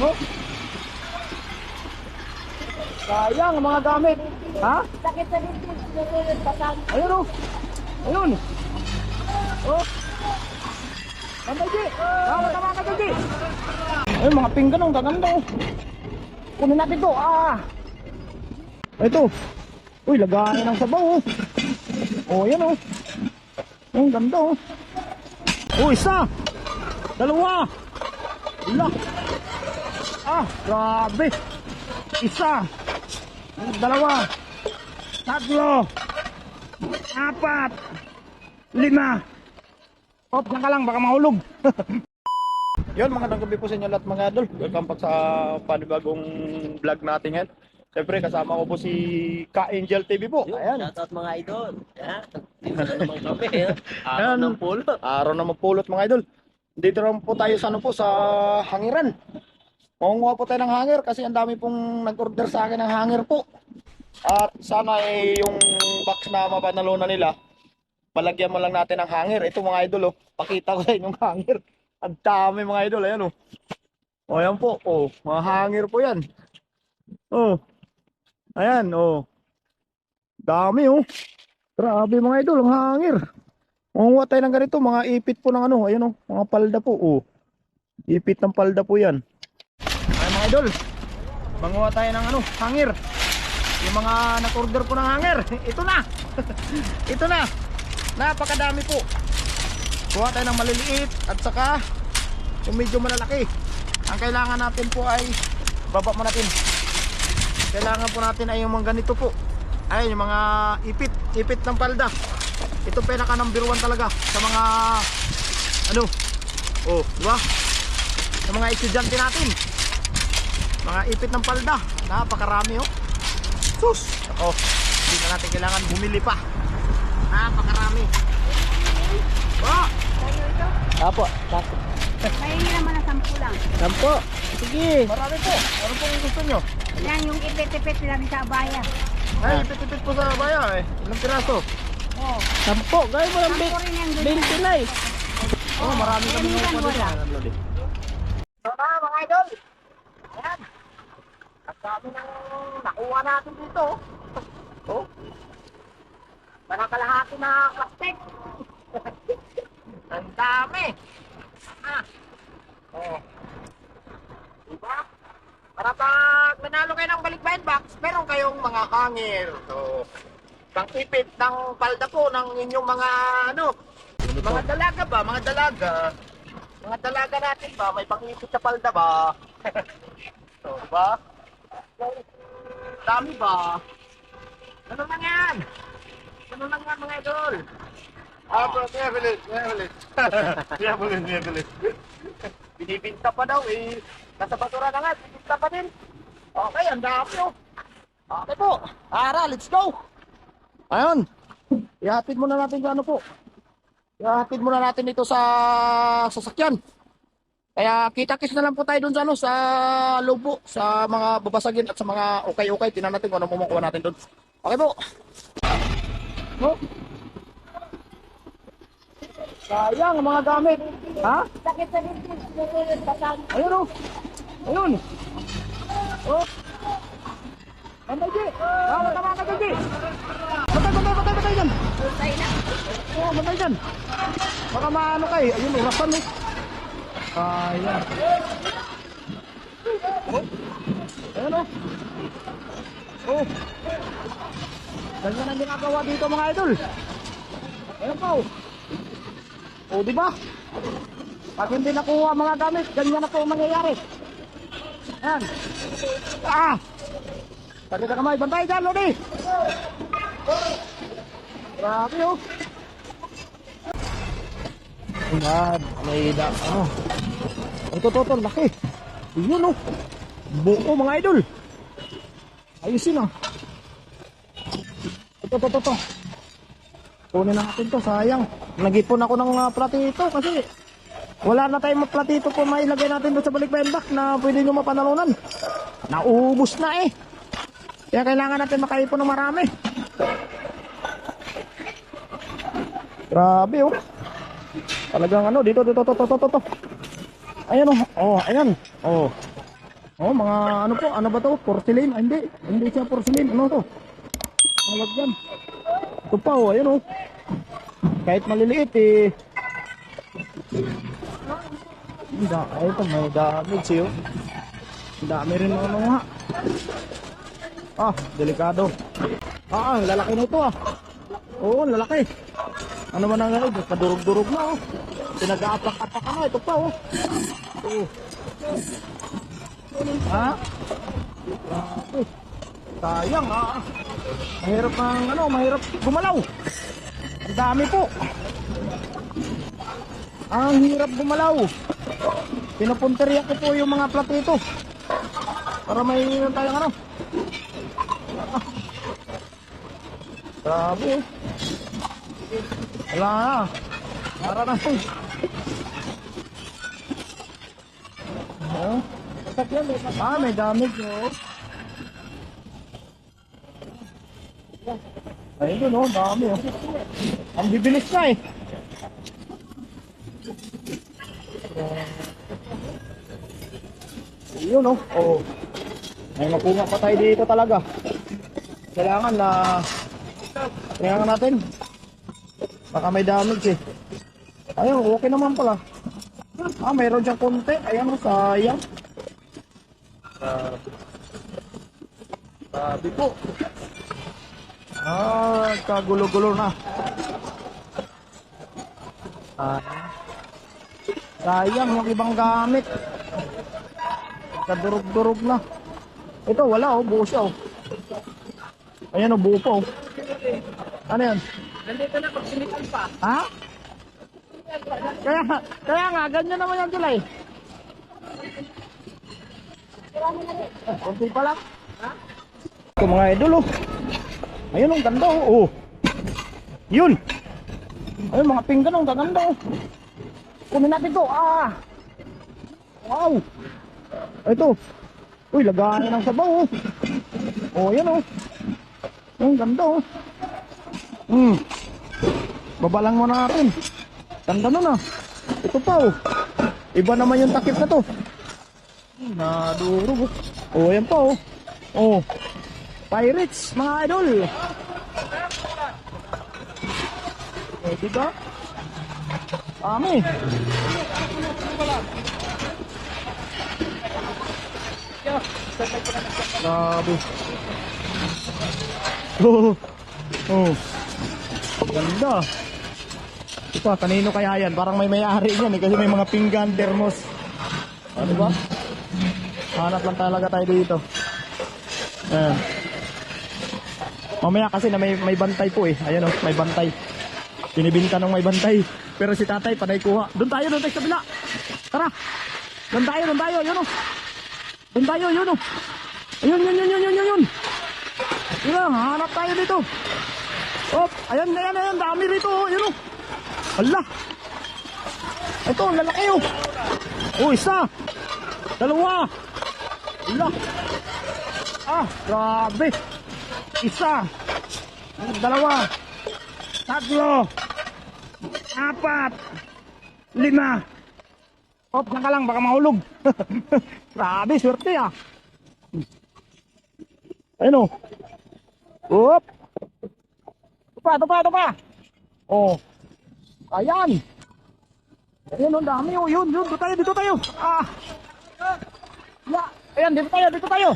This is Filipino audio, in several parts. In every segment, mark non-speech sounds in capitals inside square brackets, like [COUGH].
Oh. Sayang ang mga gamit. Ha? Sakit sa dito. Ayun oh. Ayun. Oh. Tama G. Tama tama ka G. Ayun mga pinggan ang gaganda oh. Kunin natin to. Ah. Ito. Uy, lagayan ng sabaw oh. Oh, ayan oh. Ang ganda oh. Oh, isa. Dalawa. Wala. Ah, grabe. Isa. Dalawa. Tatlo. Apat. Lima. Op, dyan ka lang, baka mahulog. [LAUGHS] Yun, mga gabi po sa inyo lahat mga idol. Welcome back sa panibagong vlog natin ngayon. Siyempre, kasama ko po si Ka Angel TV po. Ayan. Shoutout mga idol. Yeah. Dito na naman kami. eh. [LAUGHS] Araw Ayan. ng pulo. Araw na magpulot mga idol. Dito naman po tayo sa ano po, sa hangiran. Mangunguha po tayo ng hanger kasi ang dami pong nag-order sa akin ng hanger po. At sana eh, yung box na mapanalunan nila, palagyan mo lang natin ng hanger. Ito mga idol, oh. pakita ko sa inyo yung hanger. Ang dami mga idol, ayan oh. O ayan po, oh, mga hanger po yan. Oh, ayan, oh. Dami oh. Grabe mga idol, ang hanger. Mangunguha tayo ng ganito, mga ipit po ng ano, ayan oh, mga palda po, oh. Ipit ng palda po yan. Idol, manguha tayo ng ano, hanger. Yung mga nag-order po ng hanger, [LAUGHS] ito na. [LAUGHS] ito na. Napakadami po. Kuha tayo ng maliliit at saka yung medyo malalaki. Ang kailangan natin po ay baba mo natin. Kailangan po natin ay yung mga ganito po. Ay yung mga ipit, ipit ng palda. Ito pinaka number one talaga sa mga ano. Oh, di? Sa mga estudyante natin. Mga ipit ng palda. Napakarami oh. Sus! Ako, hindi na natin kailangan bumili pa. Napakarami. Oh! Apo, apo. Mahingi naman na sampu lang. Sampo. Sige. Marami po. Ano po yung gusto nyo? Yan yung ipit-ipit lang sa bayan. Ay, ipit-ipit po sa baya eh. Ilang piraso? Oh. Sampo. Gaya mo lang Sampu rin yung ganyan. na eh. Oh, marami kami minsan ngayon po wala. dito. So na mga idol. Dami ng nakuha natin dito. Oh. Para kalahati na plastic. [LAUGHS] Ang dami. Ah. Oh. Diba? Para pag nanalo kayo ng balikbayan box, meron kayong mga hangir. So, pang-ipit ng palda po ng inyong mga ano, mga dalaga ba? Mga dalaga. Mga dalaga natin ba? May pang-ipit sa palda ba? [LAUGHS] so, ba? Dami ba? Ano lang yan? Ano lang yan mga idol? Ah, bro, niya bilis, niya bilis. [LAUGHS] Niya bilis, niya bilis. Binibinta pa daw eh. Nasa basura na nga, binibinta pa din. Okay, ang dami oh. Okay po. Ara, let's go. Ayun. Ihatid muna natin ano po. Ihatid muna natin dito sa sasakyan. Kaya kita-kits na lang po tayo dun sa ano, sa lubo, sa mga babasagin at sa mga ukay-ukay. Tingnan natin kung ano mumukuha natin dun. Okay po. Oh. Sayang ang mga gamit. Ha? Sakit sa dito. Ayun oh. Ayun. Oh. Bantay, G. Ah, tama ka, G. Bantay, bantay, bantay, bantay dyan. Sultay na. Oo, bantay dyan. Baka maano kay. Ayun, urasan eh. Ayan. Oh. Ayun oh. Oh. Ganyan ang ginagawa dito mga idol. Ayun po. Oh, di ba? Pag hindi nakuha mga gamit, ganyan na po ang mangyayari. Ayan. Ah! Pati ka kamay, bantay dyan, Lodi! Grabe oh! Ayan, may da, ano. Ito, ito, ito, laki. Yun oh. Buo mga idol. Ayusin ah. Ito, ito, ito, ito. Kunin na natin to, sayang. Nag-ipon ako ng uh, platito kasi wala na tayong platito po mailagay natin doon sa balikbayan back na pwede nyo mapanalunan. Naubos na eh. Kaya kailangan natin makaipon ng marami. Grabe oh. Talagang ano, dito, dito, to, to, to, to, to. Ayan oh, oh, ayan. Oh. Oh, mga ano po, ano ba to? Porcelain? Ah, hindi. Hindi siya porcelain. Ano to? Tawag yan. Ito pa oh, ayun oh. Kahit maliliit eh. Da, ay ito, may damage eh oh. Dami rin ano nga. Ah, delikado. Ah, lalaki nito ah. Oo, lalaki. Ano man ang lalaki? Kadurog-durog na oh. Pinag-aapak-apak na. Ito pa oh. Oo. Ha? Grabe. Sayang ah. Mahirap ang ano, mahirap gumalaw. Ang dami po. Ang hirap gumalaw. Pinupunteriya ko po yung mga platito. Para may tayong ano. Ah. Grabe. Wala na. Para na. Oh. Ah, may damage oh. Ayun oh, dami oh. Ang bibilis na eh. Ayun oh. Oh. May makuha pa dito talaga. Kailangan na kailangan natin. Baka may damage eh. Ayun, okay naman pala. Ah, mayroon siyang konti. Ayan oh, sayang. Ah, Sabi po. Ah, kagulo-gulo na. Ah, sayang yung ibang gamit. Kadurog-durog na. Ito, wala oh, buo siya oh. Ayan oh, buo pa oh. Ano yan? Ha? Kaya, kaya nga, ganyan naman yan sila eh. Kunti pa lang. Ito mga idol oh. Ayun ang ganda oh. oh. Yun. Ayun mga pinggan ang gaganda oh. Kunin natin to. Ah. Wow. Ito. Uy, lagahan ng sabaw oh. Oh, yan oh. Ang ganda oh. Hmm. Babalang mo natin. Ganda nun ah. Ito pa oh. Iba naman yung takip na to. Nadurog oh. Oh, yan pa oh. Oh. Pirates, mga idol. Eh, di ba? Ami. Grabe. [LAUGHS] Oh. Oh. Ganda. Ito, kanino kaya yan? Parang may may-ari yan eh, kasi may mga pinggan, thermos. Ano ba? Hanap lang talaga tayo dito. Ayan. Mamaya kasi na may, may bantay po eh. Ayan oh, may bantay. Binibinta ng may bantay. Pero si tatay, panay kuha. Doon tayo, doon tayo sa kabila. Tara. Doon tayo, doon tayo. Yun oh. Doon tayo, yun oh. Ayun, yun, yun, yun, yun, yun, yun. Hanap tayo dito. Op, ayan, ayan, ayan, dami rito, yun oh. Hala. Ito, lalaki oh. Oh, isa. Dalawa. Hala. Ah, grabe. Isa. Dalawa. Tatlo. Apat. Lima. Op, saan ka lang, baka mahulog. [LAUGHS] grabe, swerte ah. Ayun oh. Op. Ito pa, ito pa, ito pa. Oh. Ayan. Ayan, ang dami. Oh, yun, yun. Dito tayo, dito tayo. Ah. Ya. Ayan, dito tayo, dito tayo.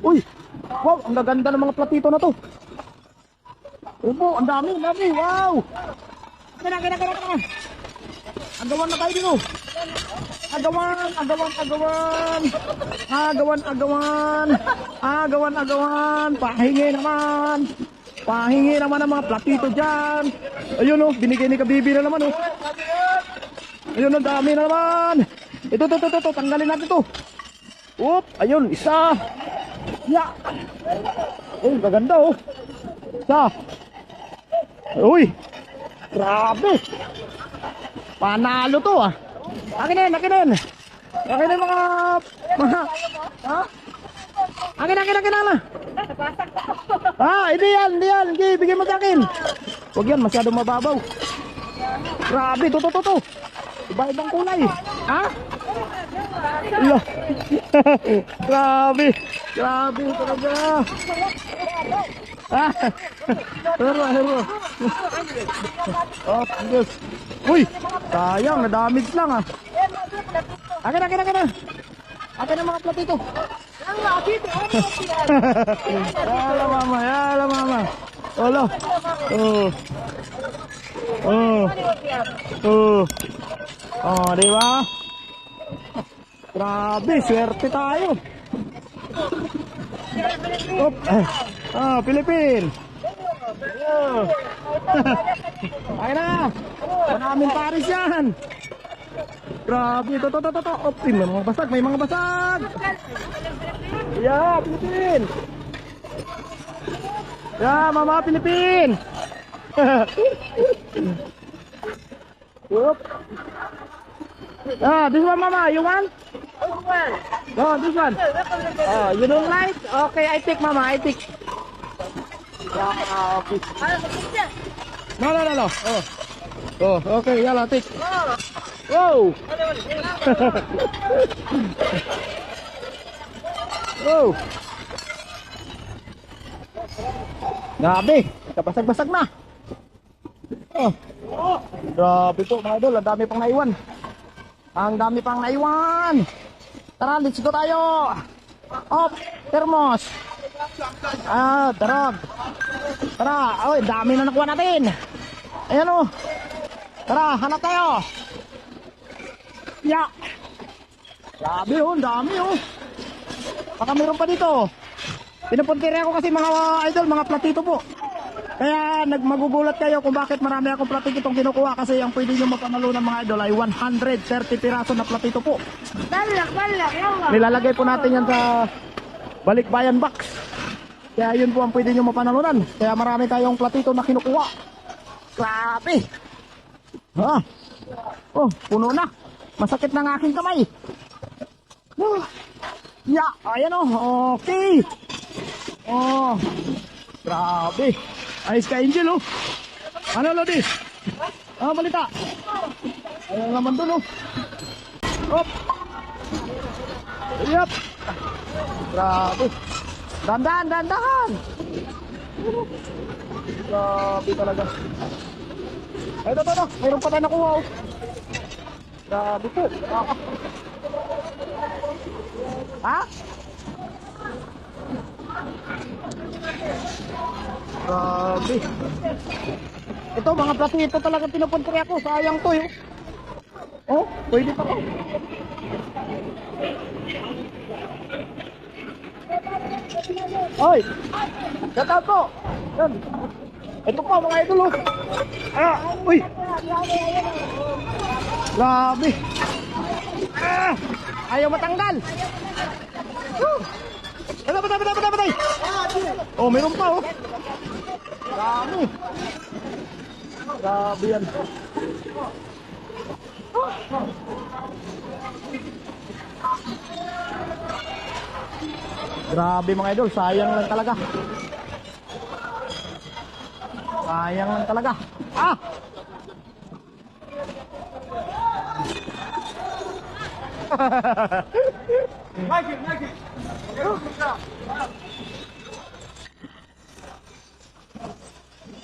Uy. Wow, ang gaganda ng mga platito na to. Opo, ang dami, ang dami. Wow. Kaya, kaya, kaya, kaya. Agawan na tayo dito. Agawan, agawan, agawan. Agawan, agawan. Agawan, agawan. Pahingi naman. Pahingi naman ng mga platito dyan. Ayun oh, binigay ni Kabibi na naman oh. Ayun, ang dami na naman. Ito, ito, ito, ito, tanggalin natin ito. Oop, ayun, isa. Ya. Uy, maganda oh. Isa. Uy, grabe. Panalo to ah. Akin na yung mga, mga, ha? Akin, akin, akin na na. Ah, hindi yan, hindi yan. Hindi, bigyan mo sa akin. Huwag yan, masyadong mababaw. Grabe, to, to, to, to. Iba-ibang kulay. Ha? Ala. [LAUGHS] Grabe. Grabe talaga. Ah. Hero, hero. Oh, Diyos. Uy, sayang, na-damage lang ah. Akin, akin, akin na. Akin ang mga platito. Yala mama, yala mama. Wala. Oh. Oh. Oh. Oh, di ba? Grabe, swerte tayo. Op. eh. Ah, Pilipin. Oh. [LAUGHS] Ay na. Maraming paris yan. Grabe, to, to, to, to. Op, may mga basag, may mga basag. Yeah, Philippines Yeah, mama Philippines. [LAUGHS] Whoop. Ah, this one, mama. You want? No, this one. Oh, you don't like? Okay, I take, mama. I take. Yeah, okay. No, no, no, no. Oh. Oh, okay. yeah I take. Whoa. [LAUGHS] Whoa. Grabe, kabasag-basag na. Oh. Grabe po mga idol, ang dami pang naiwan. Ang dami pang naiwan. Tara, let's go tayo. Op, thermos. Ah, tara. Tara, oy, dami na nakuha natin. Ayan oh. Tara, hanap tayo. Ya. Grabe oh, dami oh. Baka meron pa dito. Pinupuntirya ko kasi mga idol, mga platito po. Kaya nagmagugulat kayo kung bakit marami akong platito itong kinukuha kasi ang pwede nyo mapanalo ng mga idol ay 130 piraso na platito po. Balak, balak, yawa. Nilalagay po natin yan sa balikbayan box. Kaya yun po ang pwede nyo mapanalunan. Kaya marami tayong platito na kinukuha. Grabe! Ha? Oh, puno na. Masakit na ang aking kamay. Oh. Ya, ayan oh. Okay. Oh. Grabe. Ayos ka, Angel oh. Ano, Lodi? Ah, balita. Ayan naman dun oh. Hop. Yup. Grabe. Dandan, dandan. Grabe talaga. Ay, ito, ito, ito. Mayroon pa tayo nakuha, oh. Grabe po. Ah. Ha? Grabe. Ito, mga platito talaga pinupuntri ako. Sayang to, eh. Oh, pwede pa to. Oy! Out po! Yan. Ito po mga idol oh. Ah! Uy! Grabe! Ah! Ayaw matanggal! Woo! Ano, patay, patay, patay, patay! Oh, meron pa oh! Dami! Grabe yan! Grabe mga idol, sayang lang talaga. Sayang lang talaga. Ah!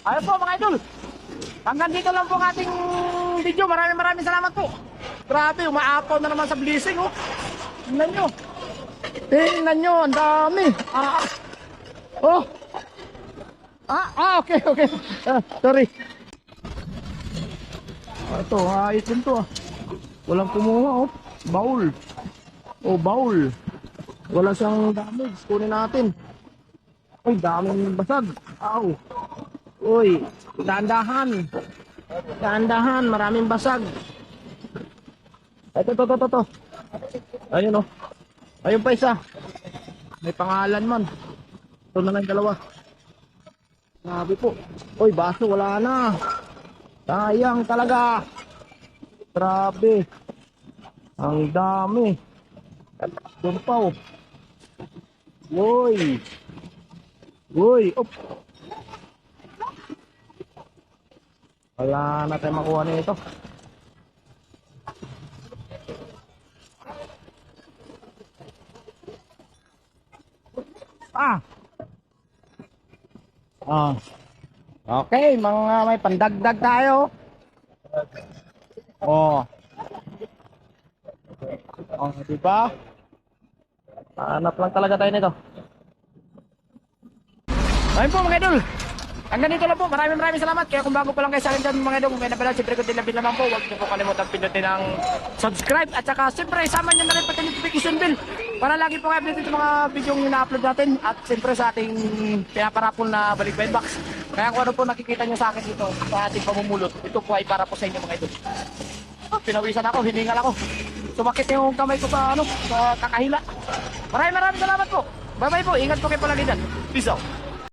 Ayun po mga idol. Hanggang dito lang po ang ating video. Maraming maraming salamat po. Grabe, umaapaw na naman sa blessing oh. Tingnan nyo. Tingnan nyo, ang dami. Ah. Oh. Ah, ah, okay, okay. Ah, sorry. Ah, ito, ayos din to ah. Walang kumuha oh. Baul. Oh, baul. Wala siyang damage. Kunin natin. Uy, daming basag. Aw. Uy, dahan-dahan. Dahan-dahan, maraming basag. Ito, ito, ito, ito, ito. Ayun oh. Ayun pa isa. May pangalan man. Ito na lang dalawa. Grabe po. Uy, baso wala na. Sayang talaga. Grabe. Ang dami. Doon pa oh. Uy. Uy. Op. Wala na tayo makuha nito. Ah. Ah. Okay, mga may pandagdag tayo. Oh. Oh, di ba? Hanap lang talaga tayo nito. Ayun po mga idol. Hanggang dito lang po. Maraming maraming salamat. Kaya kung bago pa lang kayo sa akin dyan mga idol, kung may napala, siyempre kung dinabit naman po, huwag niyo po kalimutan pindutin ang subscribe. At saka siyempre, isama niyo na rin pati notification bell para lagi po kayo update sa mga video yung na-upload natin. At siyempre sa ating pinaparapol na balikbayan box. Kaya kung ano po nakikita niyo sa akin dito, sa ating pamumulot, ito po ay para po sa inyo mga idol. Ah, Pinawisan ako, hiningal ako. Sumakit yung kamay ko sa ano, sa kakahila. Maraming maraming salamat po. Bye bye po. Ingat po kayo palagi dyan. Peace out.